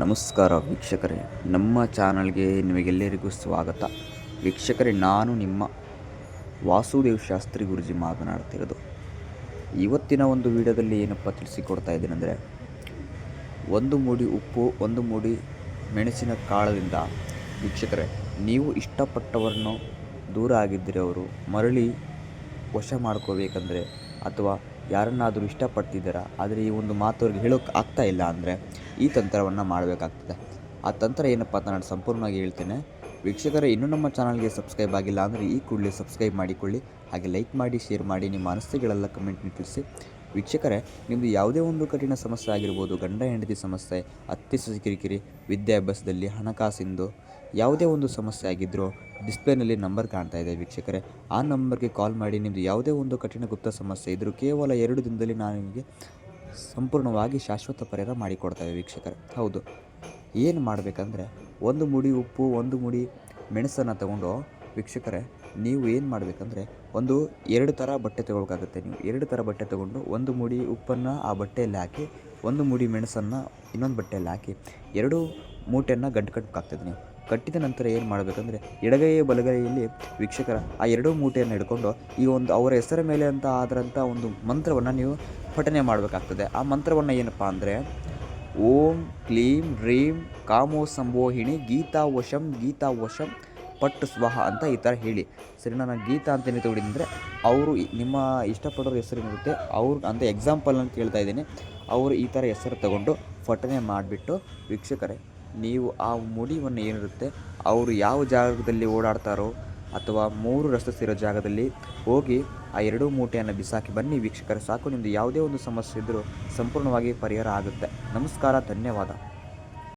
ನಮಸ್ಕಾರ ವೀಕ್ಷಕರೇ, ನಮ್ಮ ಚಾನಲ್ಗೆ ನಿಮಗೆಲ್ಲರಿಗೂ ಸ್ವಾಗತ. ವೀಕ್ಷಕರೇ, ನಾನು ನಿಮ್ಮ ವಾಸುದೇವ್ ಶಾಸ್ತ್ರಿ ಗುರುಜಿ ಮಾತನಾಡ್ತಿರೋದು. ಇವತ್ತಿನ ಒಂದು ವಿಡಿಯೋದಲ್ಲಿ ಏನಪ್ಪ ತಿಳಿಸಿಕೊಡ್ತಾ ಇದ್ದೀನೆಂದರೆ, ಒಂದು ಮೂಡಿ ಉಪ್ಪು, ಒಂದು ಮೂಡಿ ಮೆಣಸಿನ ಕಾಳದಿಂದ ವೀಕ್ಷಕರೇ, ನೀವು ಇಷ್ಟಪಟ್ಟವರನ್ನು ದೂರ ಆಗಿದ್ದರೆ ಅವರು ಮರಳಿ ವಶ ಮಾಡ್ಕೋಬೇಕಂದ್ರೆ ಅಥವಾ ಯಾರನ್ನಾದರೂ ಇಷ್ಟಪಡ್ತಿದ್ದೀರಾ? ಆದರೆ ಈ ಒಂದು ಮಾತು ಅವ್ರಿಗೆ ಹೇಳೋಕೆ ಆಗ್ತಾ ಇಲ್ಲ ಅಂದರೆ ಈ ತಂತ್ರವನ್ನು ಮಾಡಬೇಕಾಗ್ತದೆ. ಆ ತಂತ್ರ ಏನಪ್ಪ ಅಂತ ನಾನು ಸಂಪೂರ್ಣವಾಗಿ ಹೇಳ್ತೇನೆ. ವೀಕ್ಷಕರೇ, ಇನ್ನೂ ನಮ್ಮ ಚಾನಲ್ಗೆ ಸಬ್ಸ್ಕ್ರೈಬ್ ಆಗಿಲ್ಲ ಅಂದರೆ ಈ ಕೂಡಲೇ ಸಬ್ಸ್ಕ್ರೈಬ್ ಮಾಡಿಕೊಳ್ಳಿ. ಹಾಗೆ ಲೈಕ್ ಮಾಡಿ, ಶೇರ್ ಮಾಡಿ, ನಿಮ್ಮ ಅನಿಸಿಕೆಗಳೆಲ್ಲ ಕಮೆಂಟ್ನ ತಿಳಿಸಿ. ವೀಕ್ಷಕರೇ ನಿಮ್ಮದು ಯಾವುದೇ ಒಂದು ಕಠಿಣ ಸಮಸ್ಯೆ ಆಗಿರ್ಬೋದು, ಗಂಡ ಹೆಂಡತಿ ಸಮಸ್ಯೆ, ಅತ್ತೆ ಸಸಿ ಕಿರಿಕಿರಿ, ವಿದ್ಯಾಭ್ಯಾಸದಲ್ಲಿ ಹಣಕಾಸಿಂದು ಯಾವುದೇ ಒಂದು ಸಮಸ್ಯೆ ಆಗಿದ್ದರೂ ಡಿಸ್ಪ್ಲೇನಲ್ಲಿ ನಂಬರ್ ಕಾಣ್ತಾ ಇದೆ ವೀಕ್ಷಕರೇ. ಆ ನಂಬರ್ಗೆ ಕಾಲ್ ಮಾಡಿ ನಿಮ್ಮದು ಯಾವುದೇ ಒಂದು ಕಠಿಣ ಗುಪ್ತ ಸಮಸ್ಯೆ ಇದ್ದರೂ ಕೇವಲ ಎರಡು ದಿನದಲ್ಲಿ ನಾನು ನಿಮಗೆ ಸಂಪೂರ್ಣವಾಗಿ ಶಾಶ್ವತ ಪರಿಹಾರ ಮಾಡಿಕೊಡ್ತೇವೆ ವೀಕ್ಷಕರೇ. ಹೌದು, ಏನು ಮಾಡಬೇಕಂದ್ರೆ, ಒಂದು ಮುಡಿ ಉಪ್ಪು, ಒಂದು ಮುಡಿ ಮೆಣಸನ್ನು ತಗೊಂಡು ವೀಕ್ಷಕರೇ, ನೀವು ಏನು ಮಾಡಬೇಕಂದ್ರೆ ಒಂದು ಎರಡು ಥರ ಬಟ್ಟೆ ತೊಗೊಳಕಾಗುತ್ತೆ ನೀವು. ಎರಡು ಥರ ಬಟ್ಟೆ ತೊಗೊಂಡು ಒಂದು ಮುಡಿ ಉಪ್ಪನ್ನು ಆ ಬಟ್ಟೆಯಲ್ಲಿ ಹಾಕಿ, ಒಂದು ಮುಡಿ ಮೆಣಸನ್ನು ಇನ್ನೊಂದು ಬಟ್ಟೆಯಲ್ಲಿ ಹಾಕಿ, ಎರಡು ಮೂಟೆಯನ್ನು ಗಂಟು ಕಟ್ಟಬೇಕಾಗ್ತದೆ ನೀವು. ಕಟ್ಟಿದ ನಂತರ ಏನು ಮಾಡಬೇಕಂದ್ರೆ ಎಡಗೈ ಬಲಗೈಯಲ್ಲಿ ವೀಕ್ಷಕರ ಆ ಎರಡೂ ಮೂಟೆಯನ್ನು ಹಿಡ್ಕೊಂಡು ಈ ಒಂದು ಅವರ ಹೆಸರ ಮೇಲೆ ಅಂತ ಆದಂಥ ಒಂದು ಮಂತ್ರವನ್ನು ನೀವು ಪಠನೆ ಮಾಡಬೇಕಾಗ್ತದೆ. ಆ ಮಂತ್ರವನ್ನು ಏನಪ್ಪ ಅಂದರೆ, ಓಂ ಕ್ಲೀಂ ರೀಂ ಕಾಮೋ ಸಂಭೋಹಿಣಿ ಗೀತಾ ವಶಂ ಗೀತಾ ವಶಂ ಪಟ್ ಸ್ವಾಹ ಅಂತ ಈ ಥರ ಹೇಳಿ. ಸರಿ ನಾನು ಗೀತಾ ಅಂತ ಏನು ತಗೊಂಡಿದ್ದರೆ ಅವರು ನಿಮ್ಮ ಇಷ್ಟಪಡೋರ ಹೆಸರು ಏನಿರುತ್ತೆ, ಅವ್ರು ಅಂತ ಎಕ್ಸಾಂಪಲ್ ಅಂತ ಹೇಳ್ತಾ ಇದ್ದೀನಿ. ಅವರು ಈ ಥರ ಹೆಸರು ತಗೊಂಡು ಫಟನೆ ಮಾಡಿಬಿಟ್ಟು ವೀಕ್ಷಕರೇ, ನೀವು ಆ ಮುಡಿವನ್ನು ಏನಿರುತ್ತೆ, ಅವರು ಯಾವ ಜಾಗದಲ್ಲಿ ಓಡಾಡ್ತಾರೋ ಅಥವಾ ಮೂರು ರಸ್ತೆ ಸೇರೋ ಜಾಗದಲ್ಲಿ ಹೋಗಿ ಆ ಎರಡೂ ಮೂಟೆಯನ್ನು ಬಿಸಾಕಿ ಬನ್ನಿ ವೀಕ್ಷಕರೇ, ಸಾಕು ನಿಮ್ಮದು ಯಾವುದೇ ಒಂದು ಸಮಸ್ಯೆ ಇದ್ದರೂ ಸಂಪೂರ್ಣವಾಗಿ ಪರಿಹಾರ ಆಗುತ್ತೆ. ನಮಸ್ಕಾರ, ಧನ್ಯವಾದ.